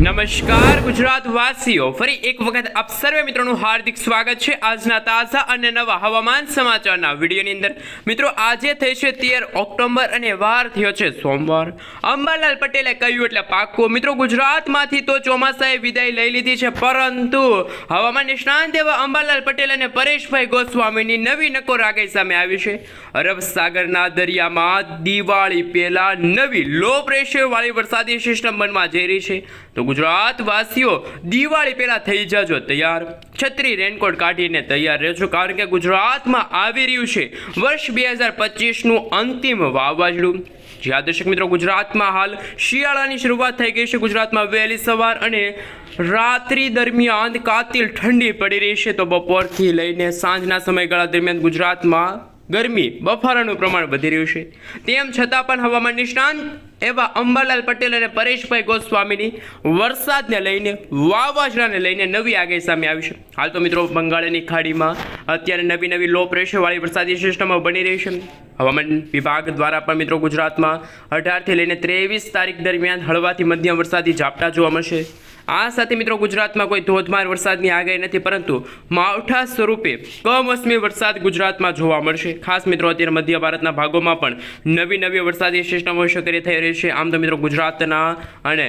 નમસ્કાર ગુજરાત વાસીઓ ફરી એક વખત આપ સર્વે મિત્રોનું હાર્દિક સ્વાગત છે આજના તાજા અને નવા હવામાન સમાચારના વિડીયોની અંદર. મિત્રો, આજે થઈ છે તેર ઓક્ટોબર અને વાર થયો છે સોમવાર. અંબાલાલ પટેલે કહ્યું એટલે પાક્કું. મિત્રો, ગુજરાતમાંથી તો ચોમાસાએ વિદાય લઈ લીધી છે, પરંતુ હવામાન નિષ્ણાંત એવા અંબાલાલ પટેલ અને પરેશભાઈ ગોસ્વામીની નવી નકો આગાહી સામે આવી છે. અરબ સાગરના દરિયામાં દિવાળી પહેલા નવી લો પ્રેશર વાળી વરસાદી સિસ્ટમ બનવા જઈ રહી છે. તો ગુજરાત વાસીઓ દિવાળી પહેલા થઈ જજો તૈયાર. છત્રી રેનકોટ કાઢીને તૈયાર રહેજો, કારણ કે ગુજરાતમાં આવી રહ્યું છે વર્ષ બે હજાર પચીસનું અંતિમ વાવાઝોડું. જ્યાં દર્શક મિત્રો, ગુજરાતમાં હાલ શિયાળાની શરૂઆત થઈ ગઈ છે. ગુજરાતમાં વહેલી સવાર અને રાત્રિ દરમિયાન કાતિલ ઠંડી પડી રહી છે. તો બપોરથી લઈને સાંજના સમયગાળા દરમિયાન ગુજરાતમાં ગરમી બફારાનું પ્રમાણ વધી રહ્યું છે. તેમ છતાં પણ હવામાન નિષ્ણાંત એવા અંબાલાલ પટેલ અને પરેશભાઈ ગોસ્વામીની વરસાદને લઈને, વાવાઝોડાને લઈને નવી આગાહી સામે આવી છે. હાલ તો મિત્રો બંગાળની ખાડીમાં અત્યારે નવી નવી લો પ્રેશરવાળી વરસાદી સિસ્ટમો બની રહી છે. હવામાન વિભાગ દ્વારા પણ મિત્રો ગુજરાતમાં અઢારથી લઈને ત્રેવીસ તારીખ દરમિયાન હળવાથી મધ્યમ વરસાદી ઝાપટા જોવા મળશે. આ સાથે મિત્રો ગુજરાતમાં કોઈ ધોધમાર વરસાદની આગાહી નથી, પરંતુ માવઠા સ્વરૂપે કમોસમી વરસાદ ગુજરાતમાં જોવા મળશે. ખાસ મિત્રો, અત્યારે મધ્ય ભારતના ભાગોમાં પણ નવી નવી વરસાદી સિસ્ટમો સક્રિય થઈ રહી છે. આમ તો મિત્રો ગુજરાતના અને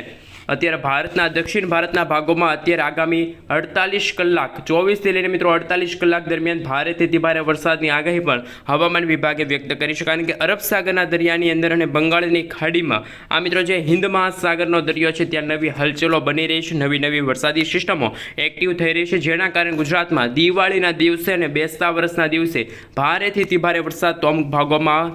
અત્યારે ભારતના, દક્ષિણ ભારતના ભાગોમાં અત્યારે આગામી અડતાલીસ કલાક, ચોવીસથી લઈને મિત્રો અડતાલીસ કલાક દરમિયાન ભારેથી ભારે વરસાદની આગાહી પણ હવામાન વિભાગે વ્યક્ત કરી છે. કારણ કે અરબ સાગરના દરિયાની અંદર અને બંગાળની ખાડીમાં, આ મિત્રો જે હિન્દ મહાસાગરનો દરિયો છે, ત્યાં નવી હલચલો બની રહી છે, નવી નવી વરસાદી સિસ્ટમો એક્ટિવ થઈ રહી છે. જેના કારણે ગુજરાતમાં દિવાળીના દિવસે અને બેસતા વર્ષના દિવસે ભારેથી ભારે વરસાદ તો અમુક ભાગોમાં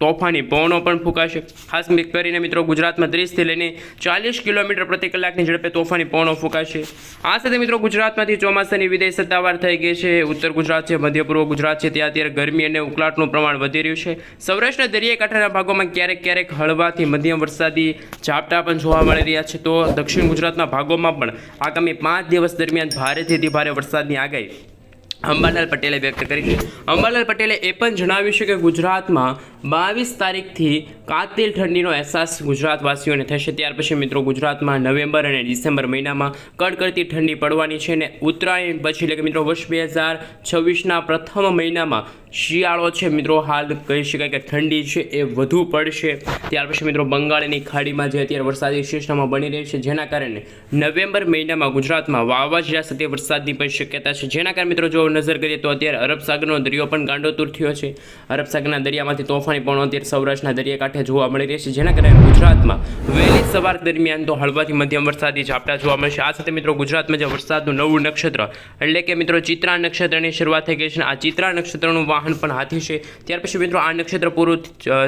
તોફાની પવનો પણ ફૂંકાશે. ખાસ કરીને મિત્રો ગુજરાતમાં ત્રીસથી લઈને ચાલીસ કિલોમીટર પ્રતિ કલાકની ઝડપે તોફાની પવનો ફૂંકાશે. આ સાથે મિત્રો ગુજરાતમાંથી ચોમાસાની વિદાય સત્તાવાર થઈ ગઈ છે. ઉત્તર ગુજરાત છે, મધ્ય પૂર્વ ગુજરાત છે, ત્યાં અત્યારે ગરમી અને ઉકળાટનું પ્રમાણ વધી રહ્યું છે. સૌરાષ્ટ્રના દરિયાકાંઠાના ભાગોમાં ક્યારેક ક્યારેક હળવાથી મધ્યમ વરસાદી ઝાપટા પણ જોવા મળી રહ્યા છે. તો દક્ષિણ ગુજરાતના ભાગોમાં પણ આગામી પાંચ દિવસ દરમિયાન ભારેથી ભારે વરસાદની આગાહી અંબાલાલ પટેલે વ્યક્ત કરી છે. અંબાલાલ પટેલે એ પણ જણાવ્યું છે કે ગુજરાતમાં બાવીસ તારીખથી કાતિલ ઠંડીનો અહેસાસ ગુજરાતવાસીઓને થશે. ત્યાર પછી મિત્રો ગુજરાતમાં નવેમ્બર અને ડિસેમ્બર મહિનામાં કડકડતી ઠંડી પડવાની છે અને ઉત્તરાયણ પછી એટલે કે મિત્રો વર્ષ બે હજાર છવ્વીસના પ્રથમ મહિનામાં શિયાળો છે, મિત્રો. હાલ કહી શકાય કે ઠંડી છે, એ વધુ પડશે. ત્યાર પછી, મિત્રો, બંગાળની ખાડીમાં જે અત્યારે વરસાદી સિસ્ટમો બની રહી છે, જેના કારણે નવેમ્બર મહિનામાં ગુજરાતમાં વાવાઝોડા સાથે વરસાદની પણ શક્યતા છે. જેના કારણે, મિત્રો, જો નજર કરીએ તો અત્યારે અરબ સાગરનો દરિયો પણ ગાંડોતુર થયો છે. અરબ સાગરના દરિયામાંથી તોફાની પણ અત્યારે સૌરાષ્ટ્રના દરિયાકાંઠે જોવા મળી રહી છે, જેના કારણે ગુજરાતમાં વહેલી સવાર દરમિયાન તો હળવાથી મધ્યમ વરસાદી ઝાપટા જોવા મળશે. આ સાથે, મિત્રો, ગુજરાતમાં જે વરસાદનું નવું નક્ષત્ર એટલે કે, મિત્રો, ચિત્રા નક્ષત્રની શરૂઆત થઈ ગઈ છે. આ ચિત્રા નક્ષત્રનું વાહન પણ હાથી છે. ત્યાર પછી મિત્રો આ નક્ષત્ર પૂરું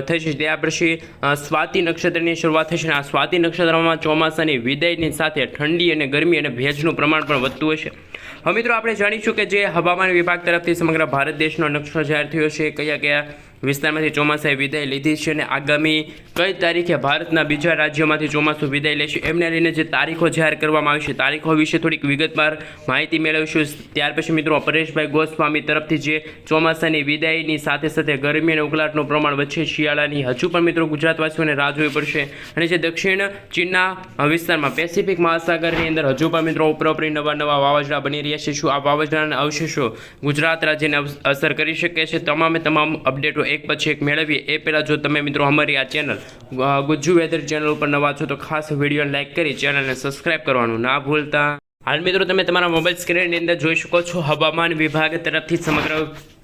થશે ત્યાર પછી સ્વાતિ નક્ષત્રની શરૂઆત થશે આ સ્વાતિ નક્ષત્રમાં ચોમાસાની વિદાયની સાથે ઠંડી અને ગરમી અને ભેજનું પ્રમાણ પણ વધતું હશે. હવે મિત્રો આપણે જાણીશું કે જે હવામાન વિભાગ તરફથી સમગ્ર ભારત દેશનો નકશો જાહેર થયો છે. કયા કયા વિસ્તારમાંથી ચોમાસાએ વિદાય લીધી છે અને આગામી કઈ તારીખે ભારતના બીજા રાજ્યોમાંથી ચોમાસું વિદાય લેશે એમને લઈને જે તારીખો જાહેર કરવામાં આવી છે, તારીખો વિશે થોડીક વિગતવાર માહિતી મેળવીશું. ત્યાર પછી મિત્રો પરેશભાઈ ગોસ્વામી તરફથી જે ચોમાસાની વિદાયની સાથે સાથે ગરમી અને ઉકળાટનું પ્રમાણ વચ્ચે શિયાળાની હજુ પણ મિત્રો ગુજરાતવાસીઓને રાહ જોવી પડશે. અને જે દક્ષિણ ચીનના વિસ્તારમાં પેસિફિક મહાસાગરની અંદર હજુ પણ મિત્રો ઉપરોપરી નવા નવા વાવાઝોડા બની રહ્યા છે. શું આ વાવાઝોડાના અવશેષો ગુજરાત રાજ્યને અસર કરી શકે છે? તમામે તમામ અપડેટો એક પછી એક મેળવીએ. એ પહેલાં જો તમે મિત્રો અમારી આ ચેનલ ગુજ્જુ વેધર ચેનલ ઉપર નવા છો તો ખાસ વિડીયોને લાઇક કરી ચેનલને સબસ્ક્રાઇબ કરવાનું ના ભૂલતા. હાલ મિત્રો તમે તમારા મોબાઈલ સ્ક્રીનની અંદર જોઈ શકો છો, હવામાન વિભાગ તરફથી સમગ્ર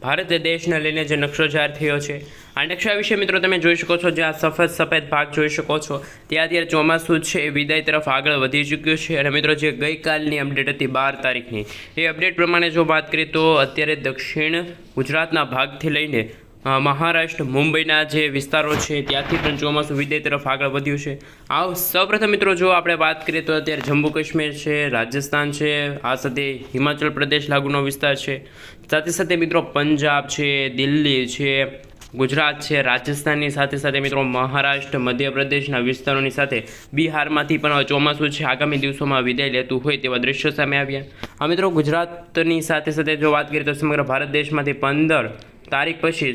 ભારત દેશને લઈને જે નકશો જાહેર થયો છે. આ નકશા વિશે મિત્રો તમે જોઈ શકો છો જે આ સફેદ સફેદ ભાગ જોઈ શકો છો. ત્યાં અત્યારે ચોમાસું છે, એ વિદાય તરફ આગળ વધી ચૂક્યું છે અને મિત્રો જે ગઈકાલની અપડેટ હતી બાર તારીખની, એ અપડેટ પ્રમાણે જો વાત કરીએ તો અત્યારે દક્ષિણ ગુજરાતના ભાગથી લઈને મહારાષ્ટ્ર, મુંબઈના જે વિસ્તારો છે, ત્યાંથી પણ ચોમાસું વિદાય તરફ આગળ વધ્યું છે. આ સૌપ્રથમ મિત્રો, જો આપણે વાત કરીએ તો અત્યારે જમ્મુ કાશ્મીર છે, રાજસ્થાન છે, આ સાથે હિમાચલ પ્રદેશ લાગુનો વિસ્તાર છે. સાથે સાથે મિત્રો, પંજાબ છે, દિલ્હી છે, ગુજરાત છે, રાજસ્થાનની સાથે સાથે મિત્રો, મહારાષ્ટ્ર, મધ્યપ્રદેશના વિસ્તારોની સાથે બિહારમાંથી પણ ચોમાસું છે. આગામી દિવસોમાં વિદાય લેતું હોય તેવા દ્રશ્યો સામે આવ્યા. આ મિત્રો, ગુજરાતની સાથે સાથે જો વાત કરીએ તો સમગ્ર ભારત દેશમાંથી પંદર તારીખ પછી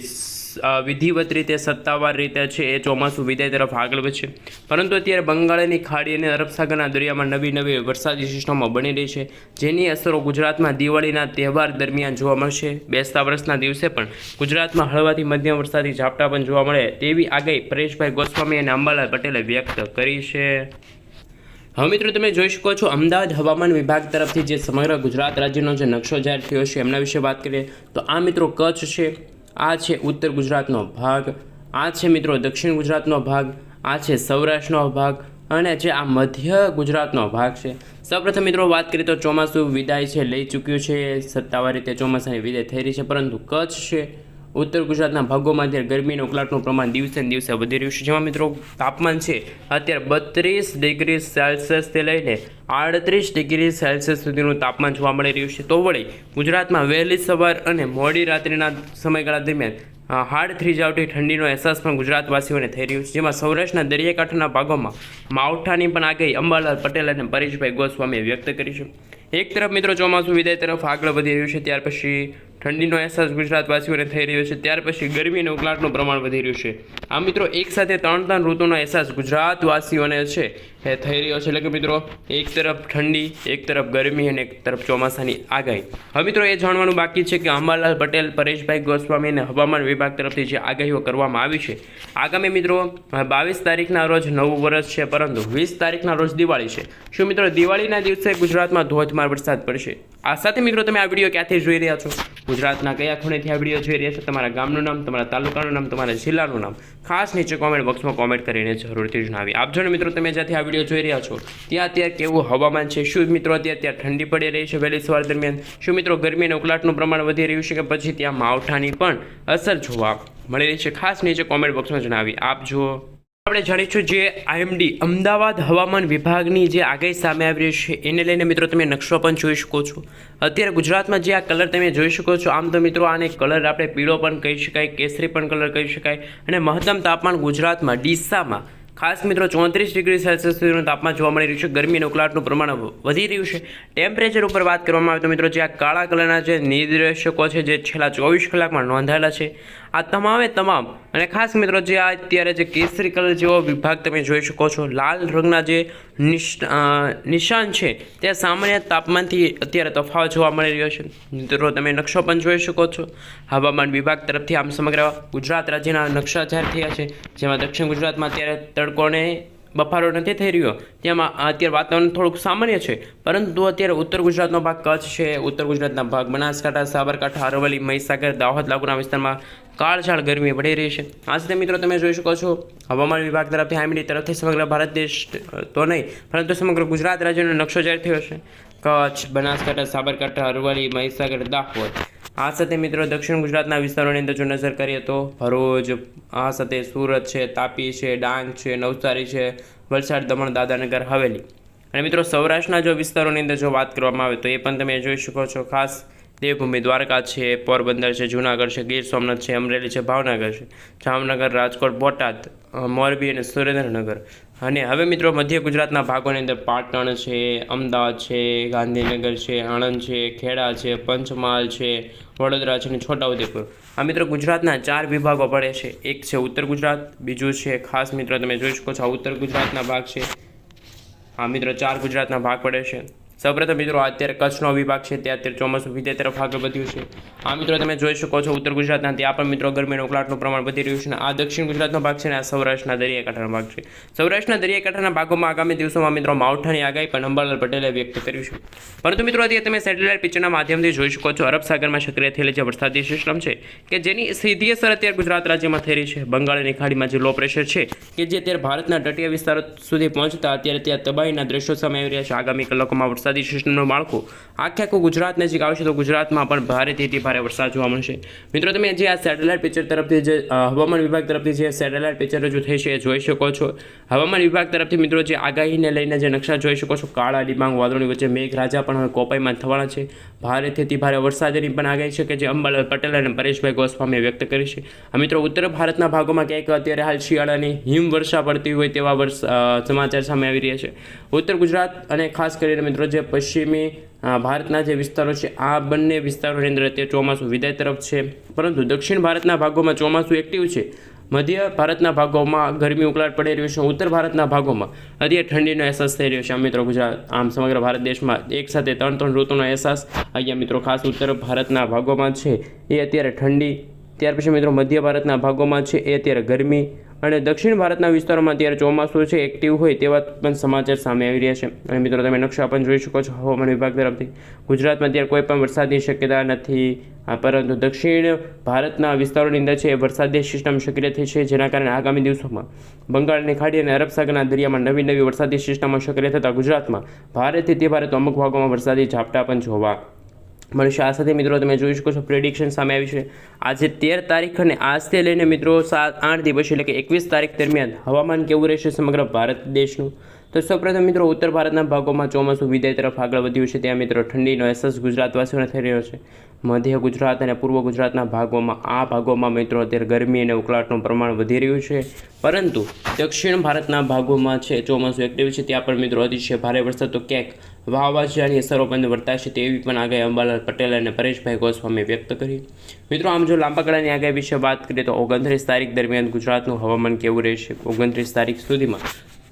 વિધિવત રીતે, સત્તાવાર રીતે છે એ ચોમાસું વિદાય તરફ આગળ વધશે. પરંતુ અત્યારે બંગાળની ખાડી અને અરબસાગરના દરિયામાં નવી નવી વરસાદી સિસ્ટમો બની રહી છે, જેની અસરો ગુજરાતમાં દિવાળીના તહેવાર દરમિયાન જોવા મળશે. બેસતા વર્ષના દિવસે પણ ગુજરાતમાં હળવાથી મધ્યમ વરસાદી ઝાપટા પણ જોવા મળે તેવી આગાહી પરેશભાઈ ગોસ્વામી અને અંબાલાલ પટેલે વ્યક્ત કરી છે. હવે મિત્રો તમે જોઈ શકો છો અમદાવાદ હવામાન વિભાગ તરફથી જે સમગ્ર ગુજરાત રાજ્યનો જે નકશો જાહેર થયો છે એમના વિશે વાત કરીએ. તો આ મિત્રો કચ્છ છે, આ છે ઉત્તર ગુજરાતનો ભાગ, આ છે મિત્રો દક્ષિણ ગુજરાતનો ભાગ, આ છે સૌરાષ્ટ્રનો ભાગ અને જે આ મધ્ય ગુજરાતનો ભાગ છે. સૌપ્રથમ મિત્રો વાત કરીએ તો ચોમાસું વિદાય છે, લઈ ચૂક્યું છે, સત્તાવાર રીતે ચોમાસાની વિદાય થઈ રહી છે, પરંતુ કચ્છ છે ઉત્તર ગુજરાતના ભાગોમાં અત્યારે ગરમીનું ઉકળાટનું પ્રમાણ દિવસે દિવસે વધી રહ્યું છે. જેમાં મિત્રો તાપમાન છે, અત્યારે બત્રીસ ડિગ્રી સેલ્સિયસથી લઈને આડત્રીસ ડિગ્રી સેલ્સિયસ સુધીનું તાપમાન જોવા મળી રહ્યું છે. તો વળી ગુજરાતમાં વહેલી સવાર અને મોડી રાત્રિના સમયગાળા દરમિયાન હાડ થ્રીજાવટી ઠંડીનો અહેસાસ પણ ગુજરાતવાસીઓને થઈ રહ્યો છે. જેમાં સૌરાષ્ટ્રના દરિયાકાંઠાના ભાગોમાં માવઠાની પણ આગાહી અંબાલાલ પટેલ અને પરેશભાઈ ગોસ્વામીએ વ્યક્ત કરી છે. એક તરફ મિત્રો ચોમાસું વિદાય તરફ આગળ વધી રહ્યું છે. ત્યાર પછી ઠંડીનો અહેસાસ ગુજરાતવાસીઓને થઈ રહ્યો છે. ત્યાર પછી ગરમી અને ઉકળાટનું પ્રમાણ વધી રહ્યું છે. આ મિત્રો એક સાથે ત્રણ ત્રણ ઋતુનો અહેસાસ ગુજરાતવાસીઓને છે, એ થઈ રહ્યો છે. એટલે કે મિત્રો, એક તરફ ઠંડી, એક તરફ ગરમી અને એક તરફ ચોમાસાની આગાહી. હવે મિત્રો એ જાણવાનું બાકી છે કે અંબાલાલ પટેલ, પરેશભાઈ ગોસ્વામી અને હવામાન વિભાગ તરફથી જે આગાહીઓ કરવામાં આવી છે, આગામી મિત્રો, બાવીસ તારીખના રોજ નવું વર્ષ છે, પરંતુ વીસ તારીખના રોજ દિવાળી છે. શું મિત્રો, દિવાળીના દિવસે ગુજરાતમાં ધોધમાર વરસાદ પડશે? આ સાથે મિત્રો, તમે આ વીડિયો ક્યાંથી જોઈ રહ્યા છો? ગુજરાતના કયા ખૂણેથી આ વીડિયો જોઈ રહ્યા છો? તમારા ગામનું નામ, તમારા તાલુકાનું નામ, તમારા જિલ્લાનું નામ. ખાસ નીચે કોમેન્ટ બોક્સમાં કોમેન્ટ કરીને જરૂરથી જણાવી. આપજો ને મિત્રો, તમે જ્યાંથી આ વીડિયો જોઈ રહ્યા છો, ત્યાં અત્યારે કેવું હવામાન છે? શું મિત્રો અત્યારે ત્યાં ઠંડી પડી રહી છે વહેલી સવાર દરમિયાન? શું મિત્રો ગરમી અને ઉકળાટનું પ્રમાણ વધી રહ્યું છે કે પછી ત્યાં માવઠાની પણ અસર જોવા મળી રહી છે? ખાસ નીચે કોમેન્ટ બોક્સમાં જણાવી. આપજો આપણે જાણીશું જે આઈએમડી અમદાવાદ હવામાન વિભાગની જે આગાહી સામે આવી રહી છે, એને લઈને મિત્રો તમે નકશો પણ જોઈ શકો છો. અત્યારે ગુજરાતમાં જે આ કલર તમે જોઈ શકો છો, આમ તો મિત્રો આને કલર આપણે પીળો પણ કહી શકાય, કેસરી પણ કલર કહી શકાય અને મહત્તમ તાપમાન ગુજરાતમાં ડીસામાં ખાસ મિત્રો ચોત્રીસ ડિગ્રી સેલ્સિયસ સુધીનું તાપમાન જોવા મળી રહ્યું છે. ગરમીનું ઉકળાટનું પ્રમાણ વધી રહ્યું છે. ટેમ્પરેચર ઉપર વાત કરવામાં આવે તો મિત્રો જે આ કાળા કલરના જે નિર્દેશકો છે, જે છેલ્લા ચોવીસ કલાકમાં નોંધાયેલા છે આ તમામે તમામ. અને ખાસ મિત્રો જે આ અત્યારે જે કેસરી કલર જેવો વિભાગ તમે જોઈ શકો છો, લાલ રંગના જે નિશ- નિશાન છે તે સામાન્ય તાપમાનથી અત્યારે તફાવત જોવા મળી રહ્યો છે. મિત્રો, તમે નકશો પણ જોઈ શકો છો. હવામાન વિભાગ તરફથી આમ સમગ્ર ગુજરાત રાજ્યના નકશા જાહેર થયા છે. જેમાં દક્ષિણ ગુજરાતમાં અત્યારે તડકોને બફારો નથી થઈ રહ્યો. તેમાં અત્યારે વાતાવરણ થોડુંક સામાન્ય છે, પરંતુ અત્યારે ઉત્તર ગુજરાતનો ભાગ કચ્છ છે. ઉત્તર ગુજરાતના ભાગ બનાસકાંઠા, સાબરકાંઠા, અરવલ્લી, મહીસાગર, દાહોદ લાગુના વિસ્તારમાં કાળઝાળ ગરમી પડી રહી છે. આ સાથે મિત્રો તમે જોઈ શકો છો, હવામાન વિભાગ તરફથી, આઈએમડી તરફથી સમગ્ર ભારત દેશ તો નહીં, પરંતુ સમગ્ર ગુજરાત રાજ્યનો નકશો જાહેર થયો છે. કચ્છ, બનાસકાંઠા, સાબરકાંઠા, અરવલ્લી, મહીસાગર, દાહોદ. આ સાથે મિત્રો દક્ષિણ ગુજરાતના વિસ્તારોની અંદર જો નજર કરીએ તો ભરૂચ આ સાથે સુરત છે, તાપી છે, ડાંગ છે, નવસારી છે, વલસાડ, દમણ દાદાનગર હવેલી. અને મિત્રો સૌરાષ્ટ્રના જો વિસ્તારોની અંદર જો વાત કરવામાં આવે તો એ પણ તમે જોઈ શકો છો. ખાસ દેવભૂમિ દ્વારકા છે, પોરબંદર છે, જૂનાગઢ છે, ગીર સોમનાથ છે, અમરેલી છે, ભાવનગર છે. જામનગર, રાજકોટ, બોટાદ મોરબી અને સુરેન્દ્રનગર. અને હવે મિત્રો મધ્ય ગુજરાતના ભાગોની અંદર પાટણ છે, અમદાવાદ છે, ગાંધીનગર છે, આણંદ છે, ખેડા છે, પંચમહાલ છે, વડોદરા છે અને છોટાઉદેપુર. આ મિત્રો ગુજરાતના ચાર વિભાગો પડે છે. એક છે ઉત્તર ગુજરાત, બીજું છે ખાસ મિત્રો તમે જોઈ શકો છો ઉત્તર ગુજરાતના ભાગ છે. આ મિત્રો ચાર ગુજરાતના ભાગ પડે છે. સૌપ્રથમ મિત્રો, અત્યારે કચ્છનો વિભાગ છે તે અત્યારે ચોમાસું વિધે તરફ આગળ વધ્યું છે. આ મિત્રો, તમે જોઈ શકો છો, ઉત્તર ગુજરાતના ત્યાં પણ મિત્રો ગરમીનું ઉકળાટનું પ્રમાણ વધી રહ્યું છે અને આ દક્ષિણ ગુજરાતનો ભાગ છે અને આ સૌરાષ્ટ્રના દરિયાકાંઠાનો ભાગ છે. સૌરાષ્ટ્રના દરિયાકાંઠાના ભાગોમાં આગામી દિવસોમાં મિત્રો માવઠાની આગાહી પણ અંબાલાલ પટેલે વ્યક્ત કર્યું છે. પરંતુ મિત્રો, અત્યારે તમે સેટેલાઇટ પિક્ચરના માધ્યમથી જોઈ શકો છો, અરબ સાગરમાં સક્રિય થયેલી જે વરસાદી સિસ્ટમ છે, કે જેની સીધી અસર અત્યારે ગુજરાત રાજ્યમાં થઈ રહી છે. બંગાળની ખાડીમાં જે લો પ્રેશર છે, કે જે અત્યારે ભારતના તટીય વિસ્તારો સુધી પહોંચતા અત્યારે ત્યાં તબાહીના દ્રશ્યો સામે આવી રહ્યા છે. આગામી કલાકોમાં વરસાદી સિસ્ટમનું માળખું. આખે આખું ગુજરાત નજીક આવશે તો ગુજરાતમાં પણ ભારેથી અતિ ભારે વરસાદ જોવા મળશે. મિત્રો, તમે જે આ સેટેલાઇટ પિક્ચર તરફથી જે હવામાન વિભાગ તરફથી જે સેટેલાઇટ પિક્ચર રજૂ થઈ છે એ જોઈ શકો છો. હવામાન વિભાગ તરફથી મિત્રો, જે આગાહીને લઈને જે નકશા જોઈ શકો છો, કાળા ડિબાંગ વાદળોની વચ્ચે મેઘરાજા પણ હવે કોપાઈમાં થવાના છે. ભારેથી અતિ ભારે વરસાદની પણ આગાહી છે કે જે અંબાલાલ પટેલ અને પરેશભાઈ ગોસ્વામીએ વ્યક્ત કરી છે. આ મિત્રો, ઉત્તર ભારતના ભાગોમાં ક્યાંક અત્યારે હાલ શિયાળાની હિમવર્ષા પડતી હોય તેવા વર્ષ સમાચાર સામે આવી રહ્યા છે. ઉત્તર ગુજરાત અને ખાસ કરીને મિત્રો, જે પશ્ચિમી ભારતના જે વિસ્તારો છે, આ બંને વિસ્તારોની અંદર અત્યારે ચોમાસું વિદાય તરફ છે. પરંતુ દક્ષિણ ભારતના ભાગોમાં ચોમાસું એક્ટિવ છે. મધ્ય ભારતના ભાગોમાં ગરમી ઉકળાટ પડી રહ્યું છે. ઉત્તર ભારતના ભાગોમાં અત્યારે ઠંડીનો અહેસાસ થઈ રહ્યો છે. મિત્રો, ગુજરાત, આમ સમગ્ર ભારત દેશમાં એક સાથે ત્રણ ત્રણ ઋતુનો અહેસાસ અહીંયા મિત્રો ખાસ ઉત્તર ભારતના ભાગોમાં છે. એ અત્યારે ઠંડી, ત્યાર પછી મિત્રો મધ્ય ભારતના ભાગોમાં છે. એ અત્યારે ગરમી અને દક્ષિણ ભારતના વિસ્તારોમાં અત્યારે ચોમાસું છે એક્ટિવ હોય તેવા પણ સમાચાર સામે આવી રહ્યા છે. અને મિત્રો, તમે નકશા પણ જોઈ શકો છો હવામાન વિભાગ તરફથી. ગુજરાતમાં અત્યારે કોઈ પણ વરસાદની શક્યતા નથી પરંતુ દક્ષિણ ભારતના વિસ્તારોની અંદર છે વરસાદી સિસ્ટમ સક્રિય થઈ છે, જેના કારણે આગામી દિવસોમાં બંગાળની ખાડી અને અરબ સાગરના દરિયામાં નવી નવી વરસાદી સિસ્ટમો સક્રિય થતાં ગુજરાતમાં ભારેથી તે ભારે અમુક ભાગોમાં વરસાદી ઝાપટા પણ જોવા મળશે આ સાથે મિત્રો તમે જોઈ શકો છો પ્રેડિક્શન સામે આવી છે. આજે તેર તારીખ અને આજથી લઈને મિત્રો સાત, આઠ દિવસ એટલે કે એકવીસ તારીખ દરમિયાન હવામાન કેવું રહેશે સમગ્ર ભારત દેશનું? તો સૌપ્રથમ મિત્રો, ઉત્તર ભારતના ભાગોમાં ચોમાસું વિદાય તરફ આગળ વધ્યું છે. ત્યાં મિત્રો, ઠંડીનો અહેસાસ ગુજરાતવાસીઓને થઈ રહ્યો છે. મધ્ય ગુજરાત અને પૂર્વ ગુજરાતના ભાગોમાં, આ ભાગોમાં મિત્રો, અત્યારે ગરમી અને ઉકળાટનું પ્રમાણ વધી રહ્યું છે. પરંતુ દક્ષિણ ભારતના ભાગોમાં છે ચોમાસું એક્ટિવ છે. ત્યાં પણ મિત્રો, અતિશય ભારે વરસાદ. તો ક્યાંક વાવાઝોડાની અસરો પણ વર્તાશે તેવી પણ આગાહી અંબાલાલ પટેલ અને પરેશભાઈ ગોસ્વામીએ વ્યક્ત કરી. મિત્રો, આમ જો લાંબા ગાળાની આગાહી વિશે વાત કરીએ તો ઓગણત્રીસ તારીખ દરમિયાન ગુજરાતનું હવામાન કેવું રહેશે? ઓગણત્રીસ તારીખ સુધીમાં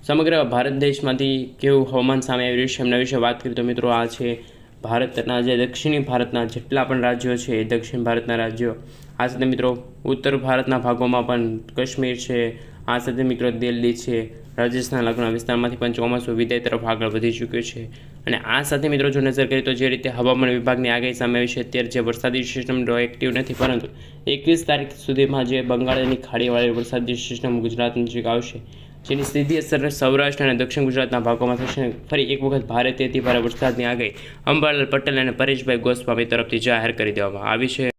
સમગ્ર ભારત દેશમાંથી કેવું હવામાન સામે આવી રહ્યું છે એમના વિશે વાત કરીએ તો મિત્રો આ છે ભારતના જે દક્ષિણી ભારતના જેટલા પણ રાજ્યો છે દક્ષિણ ભારતના રાજ્યો. આ સાથે મિત્રો ઉત્તર ભારતના ભાગોમાં પણ કાશ્મીર છે, આ સાથે મિત્રો દિલ્હી છે, રાજસ્થાન લગ્ન વિસ્તારમાંથી પણ ચોમાસું વિદાય તરફ આગળ વધી ચૂક્યું છે. અને આ સાથે મિત્રો જો નજર કરીએ તો જે રીતે હવામાન વિભાગની આગાહી સામે આવી છે, અત્યારે જે વરસાદી સિસ્ટમ એક્ટિવ નથી, પરંતુ એકવીસ તારીખ સુધીમાં જે બંગાળની ખાડીવાળી વરસાદી સિસ્ટમ ગુજરાત નજીક આવશે જેની સીધી અસર સૌરાષ્ટ્ર અને દક્ષિણ ગુજરાતના ભાગોમાં થશે. ફરી એક વખત ભારે તેથી ભારે વરસાદની આગાહી અંબાલાલ પટેલ અને પરેશભાઈ ગોસ્વામી તરફથી જાહેર કરી દેવામાં આવી છે.